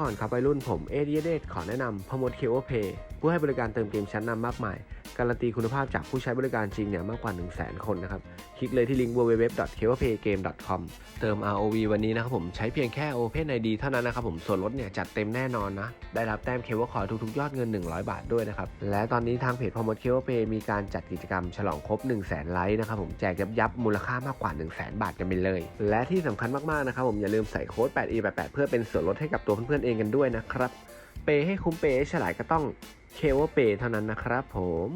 ก่อนครับวัยรุ่นผมเอเดียเดขอแนะนำพมดเคโอเพย์ผู้ให้บริการเติมเกมชั้นนำมากมาย การันตีคุณภาพจากผู้ใช้บริการจริงเนี่ยมากกว่า 1 0 0 0 0แคนนะครับ คลิกเลยที่ลิงก์ www.keopaygame.com เติม ROV วันนี้นะครับผมใช้เพียงแค่ Open ID เท่านั้นนะครับผมส่วนลดเนี่ยจัดเต็มแน่นอนนะ ได้รับแต้มเคเบิลคอยทุกๆ ยอดเงิน 100 บาทด้วยนะครับ และตอนนี้ทางเพจพมดเคโอเพย์มีการจัดกิจกรรมฉลองครบ 1 0 0 0 0แสนไลค์นะครับผมแจกยับยับมูลค่ามากกว่า 1 0 0 0 0แสนบาทกันไปเลย และที่สำคัญมากๆนะครับผมอย่าลืมใส่โค้ด 8e88 เพื่อเป็นส่วนลดให้กับตัวเพื่อนๆเองกันด้วยนะครับเปย์ให้คุ้มเปย์ให้ฉลาดก็ต้อง เคเบิลเปย์เท่านั้นนะครับผม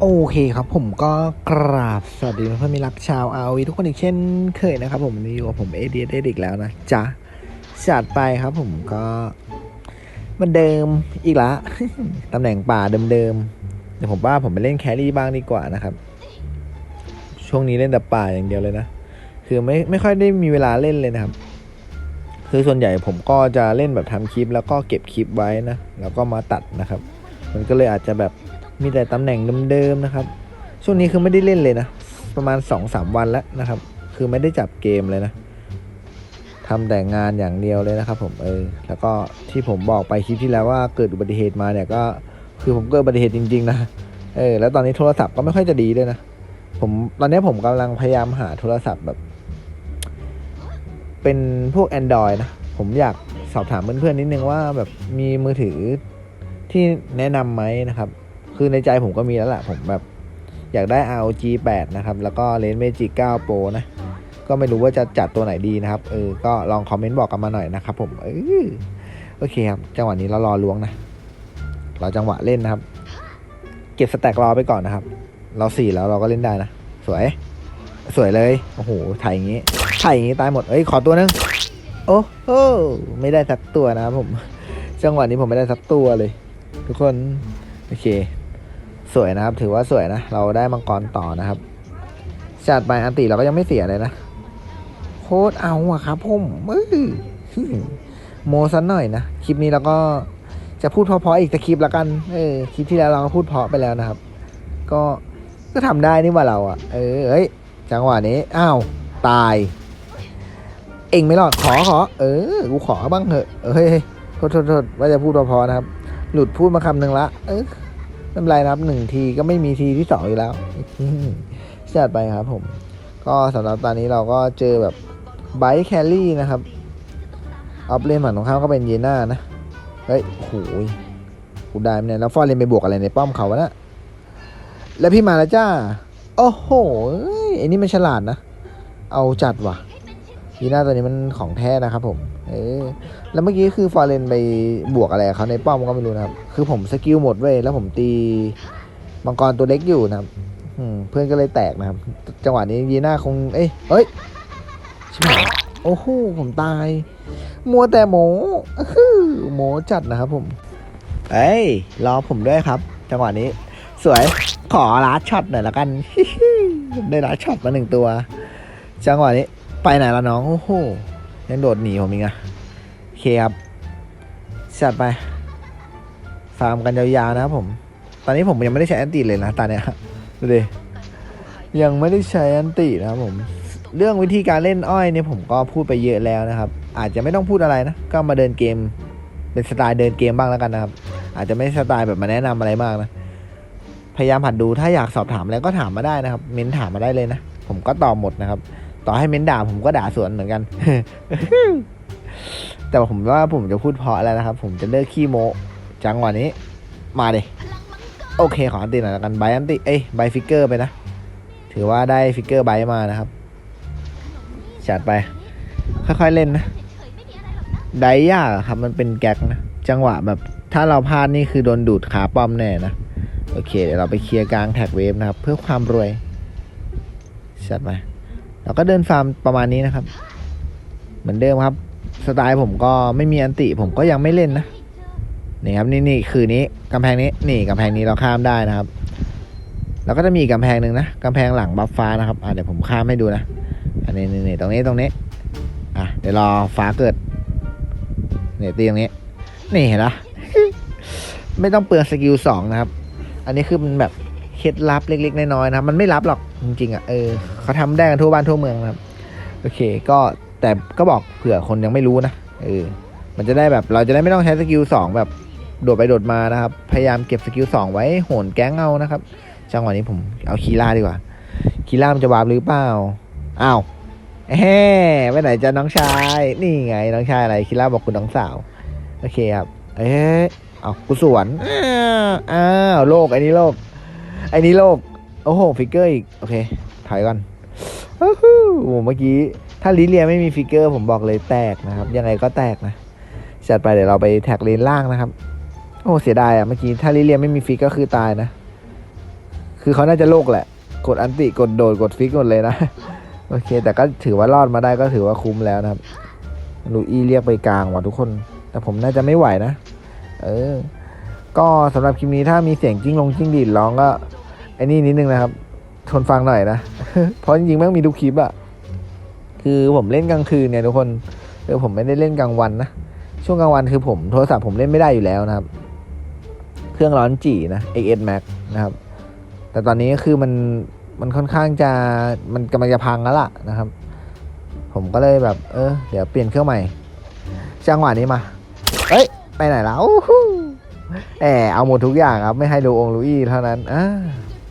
โอเคครับผมก็กราบสวัสดีเพื่อนมิรักชาวอาวีทุกคนอีกเช่นเคยนะครับผมนนี้อยู่กับผมเอเดียได้อีกแล้วนะจ๊ะจัดไปครับผมก็เหมันเดิมอีกละตำแหน่งป่าเดิมๆเดี๋ยวผมว่าผมไปเล่นแครี่บ้างดีกว่านะครับ ช่วงนี้เล่นแต่ป่าอย่างเดียวเลยนะคือไม่ไม่ค่อยได้มีเวลาเล่นเลยนะครับ คือส่วนใหญ่ผมก็จะเล่นแบบทำคลิปแล้วก็เก็บคลิปไว้นะแล้วก็มาตัดนะครับ มันก็เลยอาจจะแบบมีแต่ตำแหน่งเดิมๆนะครับช่วงนี้คือไม่ได้เล่นเลยนะ ประมาณ2อสวันแล้วนะครับ คือไม่ได้จับเกมเลยนะทำแต่งานอย่างเดียวเลยนะครับ ผมเออแล้วก็ที่ผมบอกไปคลิปที่แล้วว่าเกิดอุบัติเหตุมาเนี่ยก็คือผมเกิดอุบัติเหตุจริง ๆ นะเออแล้วตอนนี้โทรศัพท์ก็ไม่ค่อยจะดีด้วยนะผมตอนนี้ผมกำลังพยายามหาโทรศัพท์แบบ เป็นพวก Android นะ ผมอยากสอบถามเพื่อนๆนิดนึงว่าแบบมีมือถือ ที่แนะนำไหมนะครับ คือในใจผมก็มีแล้วแหละผมแบบอยากได้ ROG 8 นะครับ แล้วก็ Lens Magic 9 Pro นะ ก็ไม่รู้ว่าจะจัดตัวไหนดีนะครับ เออ ก็ลองคอมเมนต์บอกกันมาหน่อยนะครับผม เออโอเคครับ จังหวะนี้เรารอล้วงนะ รอจังหวะเล่นนะครับ เก็บสแต็กรอไปก่อนนะครับ เราสี่แล้วเราก็เล่นได้นะ สวย สวยเลย โอ้โห ถ่ายอย่างงี้ ถ่ายอย่างงี้ตายหมด เอ้ย ขอตัวนึง โอ้โห ไม่ได้สักตัวนะครับผม จังหวะนี้ผมไม่ได้สักตัวเลย ทุกคน โอเค สวยนะครับ ถือว่าสวยนะ เราได้มังกรต่อนะครับจัดไปอันติเราก็ยังไม่เสียเลยนะ โคตรเอาอะครับผมมือโมซันหน่อยนะ คลิปนี้เราก็จะพูดเพราะๆอีกสักคลิปละกัน เออ คลิปที่แล้วเราก็พูดเพาะไปแล้วนะครับ ก็ ก็ทำได้นี่ว่าเราอะเออเฮ้ย จังหวะนี้ อ้าว ตาย เองไม่รอด ขอขอ เออ กูขอบ้างเถอะ เฮ้ยโทษโทษว่าจะพูดพอๆนะครับ หลุดพูดมาคำหนึ่งละ เออไม่เป็นไรครับหนึ่งทีก็ไม่มีทีที่สองอยู่แล้วจัดไปครับผม ก็สำหรับตอนนี้เราก็เจอแบบไบค์แคลรี่นะครับ ออฟเลนฝั่งตรงข้ามก็เป็นเยน่านะ เฮ้ยโหยกูได้ไหมเนี่ยแล้วฟอร์เรนไปบวกอะไรในป้อมเขาวะนะแล้วพี่มาแล้วจ้า โอ้โหไอ้นี่มันฉลาดนะ เอาจัดว่ะ ยีน่าตัวนี้มันของแท้นะครับผม เออ แล้วเมื่อกี้คือฟอร์เรนไปบวกอะไรกับเขาในป้อมก็ไม่รู้นะครับ คือผมสกิลหมดเว้ย แล้วผมตีมังกรตัวเล็กอยู่นะครับอืมเพื่อนก็เลยแตกนะครับ จังหวะนี้ยีน่าคง เอ้ย เอ้ยชิบหายโอ้โห ผมตาย มัวแต่หมอื้อหือโหมจัดนะครับผม เอ้ย รอผมด้วยครับ จังหวะนี้ สวย ขอลัดช็อตหน่อยละกัน ได้ลัดช็อตมาหนึ่งตัว จังหวะนี้ ไปไหนละน้อง โอ้โห ยังโดดหนีผมอีกอะโอเคครับจัดไป ฟาร์มกันยาวๆนะครับผม ตอนนี้ผมยังไม่ได้ใช้แอนติเลยนะตอนเนี้ยดูดิ ยังไม่ได้ใช้แอนตินะครับผม เรื่องวิธีการเล่นอ้อยเนี่ยผมก็พูดไปเยอะแล้วนะครับ อาจจะไม่ต้องพูดอะไรนะ ก็มาเดินเกม เป็นสไตล์เดินเกมบ้างแล้วกันนะครับ อาจจะไม่สไตล์แบบมาแนะนำอะไรมากนะ พยายามผัดดู ถ้าอยากสอบถามอะไรก็ถามมาได้นะครับ เม้นถามมาได้เลยนะ ผมก็ตอบหมดนะครับ ต่อให้เม้นด่าผมก็ด่าสวนเหมือนกัน แต่ผมว่าผมจะพูดเพาะแล้วนะครับ ผมจะเลิกขี้โมจังหวะนี้ มาเลยโอเคขออันติหน่อยละกันไบอันติเอ้ยไบฟิกเกอร์ไปนะ ถือว่าได้ฟิกเกอร์ไบมานะครับจัดไป ค่อยๆเล่นนะไดยากครับ มันเป็นแก๊กนะ จังหวะแบบถ้าเราพลาดนี่คือโดนดูดขาป้อมแน่นะ โอเค เดี๋ยวเราไปเคลียร์กลางแท็กเวฟนะครับ เพื่อความรวยจัดไป เราก็เดินฟาร์มประมาณนี้นะครับ เหมือนเดิมครับสไตล์ผมก็ไม่มีอันติผมก็ยังไม่เล่นนะนี่ครับนี่นี่คือนี้กำแพงนี้นี่กำแพงนี้เราข้ามได้นะครับ แล้วก็จะมีกำแพงหนึ่งนะกำแพงหลังบัฟฟ้านะครับอะเดี๋ยวผมข้ามให้ดูนะอันนี้นี่นตรงนี้ตรงนี้อะเดี๋ยวรอฟ้าเกิดเนี่ยตีตรงนี้ นี่เห็นปะไม่ต้องเปลืองสกิลสองนะครับ อันนี้คือมันแบบเคล็ดลับเล็กๆน้อยๆนะครับมันไม่ลับหรอก จริงๆอะเออเขาทำได้กันทั่วบ้านทั่วเมืองนะครับ โอเค ก็แต่ก็บอกเผื่อคนยังไม่รู้นะเออมันจะได้แบบเราจะได้ไม่ต้องใช้สกิลสองแบบโดดไปโดดมานะครับ พยายามเก็บสกิลสองไว้โหนแก๊งเอานะครับจังหวะนี้ผมเอาคีล่าดีกว่าคีล่ามันจะวาร์ปหรือเปล่าอ้าวแฮ่ไปไหนจะน้องชาย นี่ไงน้องชายอะไรคีล่าบอกคุณน้องสาว โอเคครับ เอ๊ะเอากูสวนอ้าวอ้าวโลกไอ้นี่โลกไอ้นี่โลก โอ้โห ฟิกเกอร์อีก โอเคถอยก่อนโอ้โหเมื่อกี้ ถ้าลิเลียไม่มีฟิกเกอร์ ผมบอกเลยแตกนะครับ ยังไงก็แตกนะจัดไปเดี๋ยวเราไปแท็กเลนล่างนะครับ โอ้เสียดายอะเมื่อกี้ถ้าลิเลียไม่มีฟิกก็คือตายนะ คือเขาน่าจะโลกแหละ กดอันติกดโดดกดฟิกหมดเลยนะ โอเค แต่ก็ถือว่ารอดมาได้ก็ถือว่าคุ้มแล้วนะครับลูอี้เรียกไปกลางว่ะทุกคน แต่ผมน่าจะไม่ไหวนะ เออ ก็สำหรับคลิปนี้ถ้ามีเสียงจิ้งลงจิ้งดีดร้องก็ ไอ้นี่นิดนึงนะครับ ทนฟังหน่อยนะ เพราะจริงๆแม่งมีทุกคลิปอะคือผมเล่นกลางคืนเนี่ยทุกคนเออผมไม่ได้เล่นกลางวันนะ ช่วงกลางวันคือผมโทรศัพท์ผมเล่นไม่ได้อยู่แล้วนะครับ เครื่องร้อนจีนะ XS Max นะครับ แต่ตอนนี้คือมันมันค่อนข้างจะมันกำลังจะพังแล้วล่ะนะครับ ผมก็เลยแบบ เออเดี๋ยวเปลี่ยนเครื่องใหม่จังหวะนี้มา เอ้ย ไปไหนแล้วอู้หูแหมเอาหมดทุกอย่างครับ ไม่ให้ดูองลุยเท่านั้นอ่า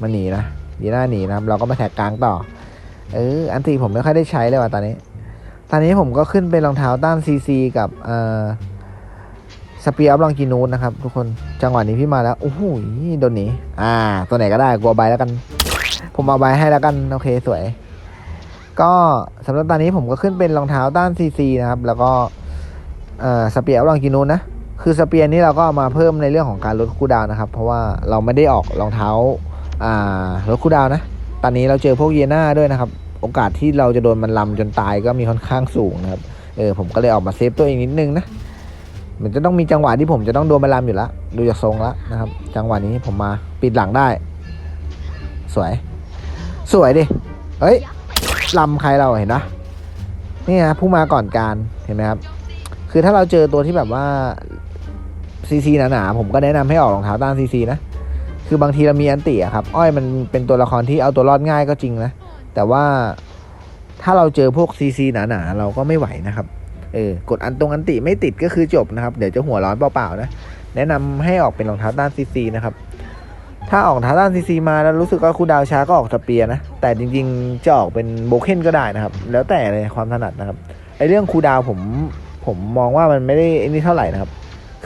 มันหนีนะดีหน้าหนีนะเราก็มาแท็กกลางต่อ เออ อันตีผมไม่ค่อยได้ใช้เลยว่ะตอนนี้ ตอนนี้ผมก็ขึ้นเป็นรองเท้าต้านซีซีกับเอ่อสเปียร์อัพลองกินูนนะครับ ทุกคนจังหวะนี้พี่มาแล้วโอ้โหโดนหนีอ่า ตัวไหนก็ได้กลัวใบแล้วกัน ผมเอาใบให้แล้วกันโอเคสวย ก็สำหรับตอนนี้ผมก็ขึ้นเป็นรองเท้าต้านซีซีนะครับ แล้วก็เอ่อสเปียร์ลองกินูนนะคือสเปียร์นี่เราก็เอามาเพิ่มในเรื่องของการลดคูดาวนะครับ เพราะว่าเราไม่ได้ออกรองเท้า อ่าลดคูลดาวนะ ตอนนี้เราเจอพวกเยน่าด้วยนะครับ โอกาสที่เราจะโดนมันลำจนตายก็มีค่อนข้างสูงนะครับ เออผมก็เลยออกมาเซฟตัวเองนิดนึงนะ มันจะต้องมีจังหวะที่ผมจะต้องโดนมันลำอยู่แล้ว ดูจากทรงแล้วนะครับ จังหวะนี้ผมมาปิดหลังได้ สวย สวยดิ เฮ้ยลำใครเราเห็นปะนี่นะผู้มาก่อนการเห็นไหมครับ คือถ้าเราเจอตัวที่แบบว่าซีซีหนาๆผมก็แนะนำให้ออกรองเท้าต้านซีซีนะ คือบางทีเรามีอันติอะครับ อ้อยมันเป็นตัวละครที่เอาตัวรอดง่ายก็จริงนะ แต่ว่าถ้าเราเจอพวกซีซีหนาๆเราก็ไม่ไหวนะครับ เออกดอันตรงอันติไม่ติดก็คือจบนะครับ เดี๋ยวจะหัวร้อนเปล่าๆนะ แนะนำให้ออกเป็นรองเท้าต้านซีซีนะครับ ถ้าออกเท้าต้านซีซีมาแล้วรู้สึกว่าคูดาวช้าก็ออกสเปียนะ แต่จริงๆจะออกเป็นโบเคนก็ได้นะครับ แล้วแต่เลยความถนัดนะครับ ไอเรื่องคูดาวผมผมมองว่ามันไม่ได้อนี่เท่าไหร่นะครับ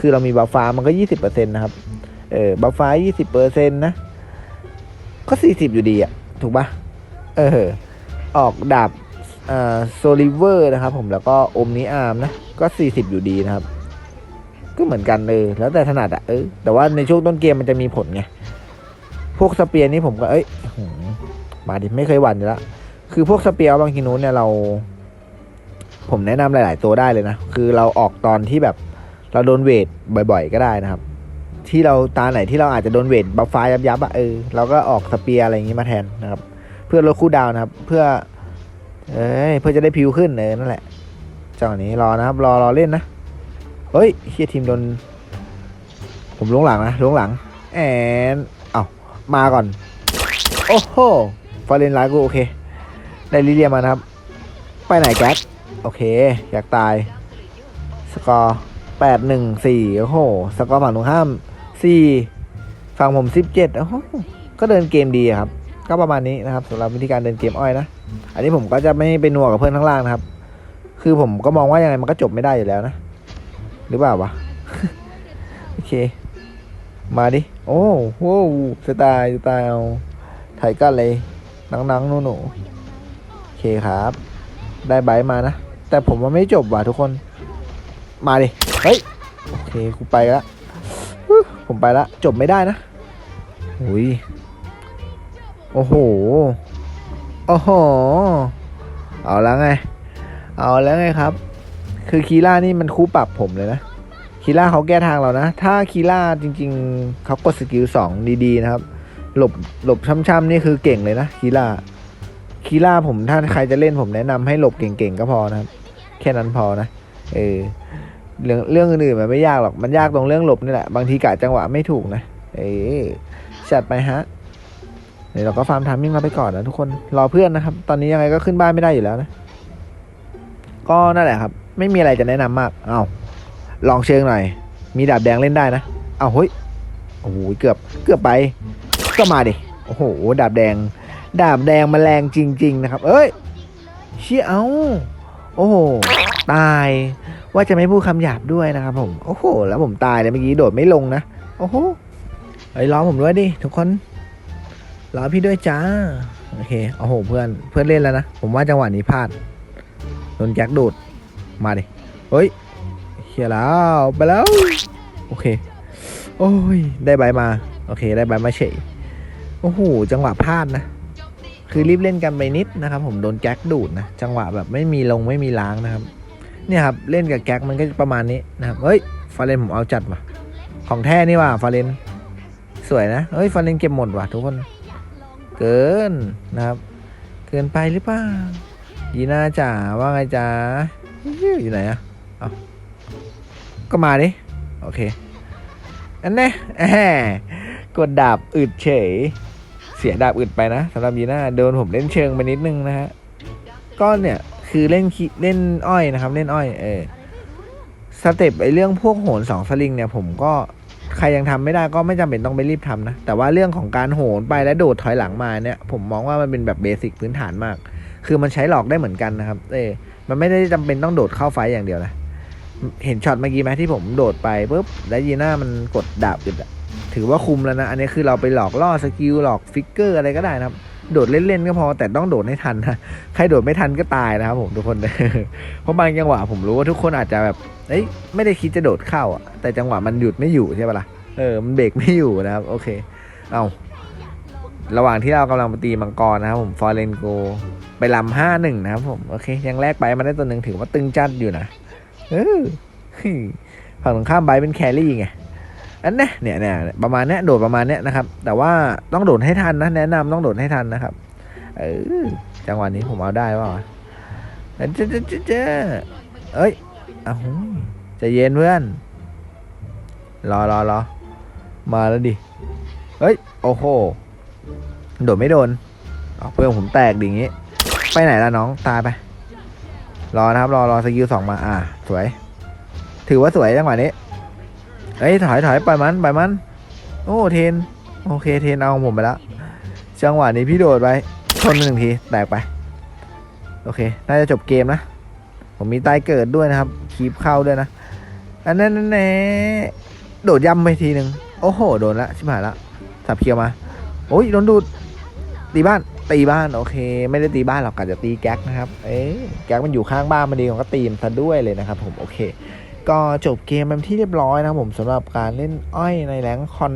คือเรามีบัฟฟ้ามันก็ยี่สิบเปอร์เซ็นต์นะครับ เออบัฟฟ้ายี่สิบเปอร์เซ็นต์นะ ก็สี่สิบอยู่ดีอะถูกปะเออ ออกดาบอ่าโซลิเวอร์นะครับผมแล้วก็อมนิอาร์มนะ ก็สี่สิบอยู่ดีนะครับ ก็เหมือนกันเลยแล้วแต่ถนัดอะเออแต่ว่าในช่วงต้นเกมมันจะมีผลไง พวกสเปียร์นี่ผมก็เอ้ยมาดิไม่เคยหวั่นอยู่แล้วคือพวกสเปียร์บางทีนู้นเนี่ยเรา ผมแนะนำหลาย ๆ ตัวได้เลยนะ คือเราออกตอนที่แบบเราโดนเวทบ่อย ๆ ก็ได้นะครับ ที่เราตาไหนที่เราอาจจะโดนเวทบัฟฟ้ายับยับๆอะเออเราก็ออกสเปียอะไรอย่างงี้มาแทนนะครับ เพื่อลดคู่ดาวนะครับ เพื่อ เอ้ยเพื่อจะได้พิวขึ้นเออนั่นแหละจังหวะนี้รอนะครับ รอรอเล่นนะเฮ้ยเฮียทีมโดน ผมล้วงหลังนะล้วงหลัง แอนเอ้ามาก่อน โอ้โหฟอร์เรนไลน์กูโอเค ได้ลิเลียมานะครับ ไปไหนแก๊สโอเค อยากตาย สกอร์แปดหนึ่งสี่โอ้โห สกอร์ฝั่งตรงข้าม สี่ฝั่งผมสิบเจ็ดโอ้ก็เดินเกมดีครับ ก็ประมาณนี้นะครับสำหรับวิธีการเดินเกมอ้อยนะ อันนี้ผมก็จะไม่ไปนัวกับเพื่อนข้างล่างนะครับ คือผมก็มองว่ายังไงมันก็จบไม่ได้อยู่แล้วนะ หรือเปล่าวะ โอเค มาดิ โอ้โหสไตล์สไตล์เอาถ่ายกันเลยหนังๆหนูหนูๆโอเคครับ ได้ใบมานะ แต่ผมว่าไม่จบว่ะทุกคน มาดิ เฮ้ย โอเคกูไปละ ผมไปละ จบไม่ได้นะอุ้ยโอ้โห โอ้โห เอาแล้วไง เอาแล้วไงครับ คือคีล่านี่มันคู่ปรับผมเลยนะ คีล่าเขาแก้ทางเรานะ ถ้าคีล่าจริง ๆ เขากดสกิลสองดีๆนะครับ หลบหลบช่ำๆนี่คือเก่งเลยนะคีล่าคีล่าผมถ้าใครจะเล่นผมแนะนำให้หลบเก่งๆก็พอนะครับ แค่นั้นพอนะ เออ เรื่องเรื่องอื่นๆมันไม่ยากหรอกมันยากตรงเรื่องหลบนี่แหละบางทีกะจังหวะไม่ถูกนะเออจัดไปฮะเดี๋ยวเราก็ฟาร์มทามมิ่งมาไปก่อนนะทุกคนรอเพื่อนนะครับ ตอนนี้ยังไงก็ขึ้นบ้านไม่ได้อยู่แล้วนะ ก็นั่นแหละครับ ไม่มีอะไรจะแนะนำมาก เอาลองเชิงหน่อย มีดาบแดงเล่นได้นะเอาเฮ้ยโอ้โหเกือบเกือบไป ก็มาดิโอ้โหดาบแดง ดาบแดงมาแรงจริง ๆ นะครับ เอ้ยเชี่ยเอา โอ้โห ตาย ว่าจะไม่พูดคำหยาบด้วยนะครับผม โอ้โห แล้วผมตายเลยเมื่อกี้โดดไม่ลงนะ โอ้โหเฮ้ยรอผมด้วยดิทุกคนรอพี่ด้วยจ้า โอเค โอ้โห เพื่อน เพื่อนเล่นแล้วนะ ผมว่าจังหวะนี้พลาด โดนแจ็คดูด มาดิ เฮ้ยเฮียแล้ว ไปแล้ว โอเค โอ้ย ได้ใบมา โอเค ได้ใบมาเฉย โอ้โห จังหวะพลาดนะ คือรีบเล่นกันไปนิดนะครับ ผมโดนแก๊กดูดนะจังหวะแบบไม่มีลงไม่มีล้างนะครับ เนี่ยครับเล่นกับแก๊กมันก็ประมาณนี้นะครับเฮ้ยฟาเรนผมเอาจัดว่ะของแท้นี่ว่ะฟาเรนสวยนะเฮ้ยฟาเรนเก็บหมดว่ะทุกคน เกินนะครับ เกินไปหรือเปล่ายีน่าจ๋าว่าไงจ๋าอยู่ไหนอะเอาก็มาดิโอเคอันนี้แหมกดดาบอึดเฉย เสียดาบอึดไปนะสำหรับยีน่าโดนผมเล่นเชิงไปนิดนึงนะฮะก็เนี่ยคือเล่นเล่นอ้อยนะครับ เล่นอ้อยเออสเต็ปไอเรื่องพวกโหนสองสลิงเนี่ยผมก็ใครยังทำไม่ได้ก็ไม่จำเป็นต้องไปรีบทำนะ แต่ว่าเรื่องของการโหนไปแล้วโดดถอยหลังมาเนี่ย ผมมองว่ามันเป็นแบบเบสิกพื้นฐานมาก คือมันใช้หลอกได้เหมือนกันนะครับ เออมันไม่ได้จำเป็นต้องโดดเข้าไฟอย่างเดียวนะ เห็นช็อตเมื่อกี้ไหมที่ผมโดดไปปุ๊บแล้วยีน่ามันกดดาบอึดอะ ถือว่าคุมแล้วนะ อันนี้คือเราไปหลอกล่อสกิลหลอกฟิกเกอร์อะไรก็ได้นะครับ โดดเล่นๆก็พอแต่ต้องโดดให้ทันนะใครโดดไม่ทันก็ตายนะครับผมทุกคน เพราะบางจังหวะผมรู้ว่าทุกคนอาจจะแบบเอ้ยไม่ได้คิดจะโดดเข้าอะแต่จังหวะมันหยุดไม่อยู่ใช่ปะล่ะเออมันเบรกไม่อยู่นะครับ โอเค เอาระหว่างที่เรากำลังไปตีมังกรนะครับผมฟอร์เรนโกไปลำห้าหนึ่งนะครับผมโอเค ยังแลกไปมาได้ตัวหนึ่งถือว่าตึงจัดอยู่นะเออฝั่งตรงข้ามไบเป็นแครี่ไง อันเนี้ยเนี่ยเนี่ยประมาณเนี้ยโดดประมาณเนี้ยนะครับ แต่ว่าต้องโดดให้ทันนะแนะนำต้องโดดให้ทันนะครับ เออจังหวะนี้ผมเอาได้ป่าวะเจ๊เจ๊เจ๊เจ๊เอ้ยอ้าวจะเย็นเพื่อน รอรอรอมาแล้วดิเฮ้ยโอ้โหโดดไม่โดนเพื่อนผมแตกดิ่งงี้ ไปไหนล่ะน้องตายไป รอนะครับ รอรอสกิลสองมาอ่า สวย ถือว่าสวยจังหวะนี้ เอ้ยถอยถอยปล่อยมันปล่อยมัน โอ้เทน โอเคเทนเอาของผมไปแล้วจังหวะนี้พี่โดดไปชนหนึ่งทีแตกไป โอเค น่าจะจบเกมนะ ผมมีตายเกิดด้วยนะครับ คีบเข้าด้วยนะ อันนั้นแน่โดดย่ำไปทีหนึ่งโอ้โห โดนละชิบหายละสับเคียวมา โอ้ยโดนดูด ตีบ้าน ตีบ้าน โอเค ไม่ได้ตีบ้านหรอกกะจะตีแก๊กนะครับ เอ๊ะแก๊กมันอยู่ข้างบ้านมันดีผมก็ตีมซะด้วยเลยนะครับผม โอเค ก็จบเกมเป็นที่เรียบร้อยนะผมสำหรับการเล่นอ้อยในแรงคอน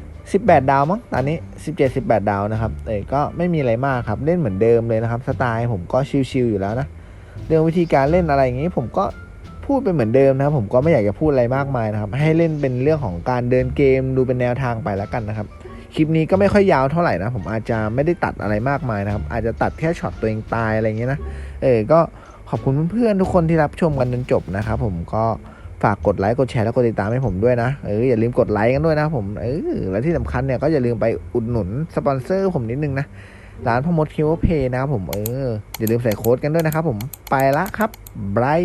18 ดาวมั้งตอนนี้ 17 18 ดาวนะครับเอ้ก็ไม่มีอะไรมากครับ เล่นเหมือนเดิมเลยนะครับ สไตล์ผมก็ชิลๆอยู่แล้วนะ เรื่องวิธีการเล่นอะไรอย่างนี้ผมก็พูดไปเหมือนเดิมนะครับ ผมก็ไม่อยากจะพูดอะไรมากมายนะครับ ให้เล่นเป็นเรื่องของการเดินเกมดูเป็นแนวทางไปแล้วกันนะครับ คลิปนี้ก็ไม่ค่อยยาวเท่าไหร่นะ ผมอาจจะไม่ได้ตัดอะไรมากมายนะครับ อาจจะตัดแค่ช็อตตัวเองตายอะไรอย่างเงี้ยนะ เออ ก็ อบคุณเพื่อนๆทุกคนที่รับชมกันจนจบนะครับผมก็ฝากกดไลค์กดแชร์แล้วกดติดตามให้ผมด้วยนะเอออย่าลืมกดไลค์กันด้วยนะผมเออและที่สำคัญเนี่ยก็อย่าลืมไปอุดหนุนสปอนเซอร์ผมนิดนึงนะร้านพมดคิวเพย์นะครับผมเอออย่าลืมใส่โค้ดกันด้วยนะครับผมไปละครับบาย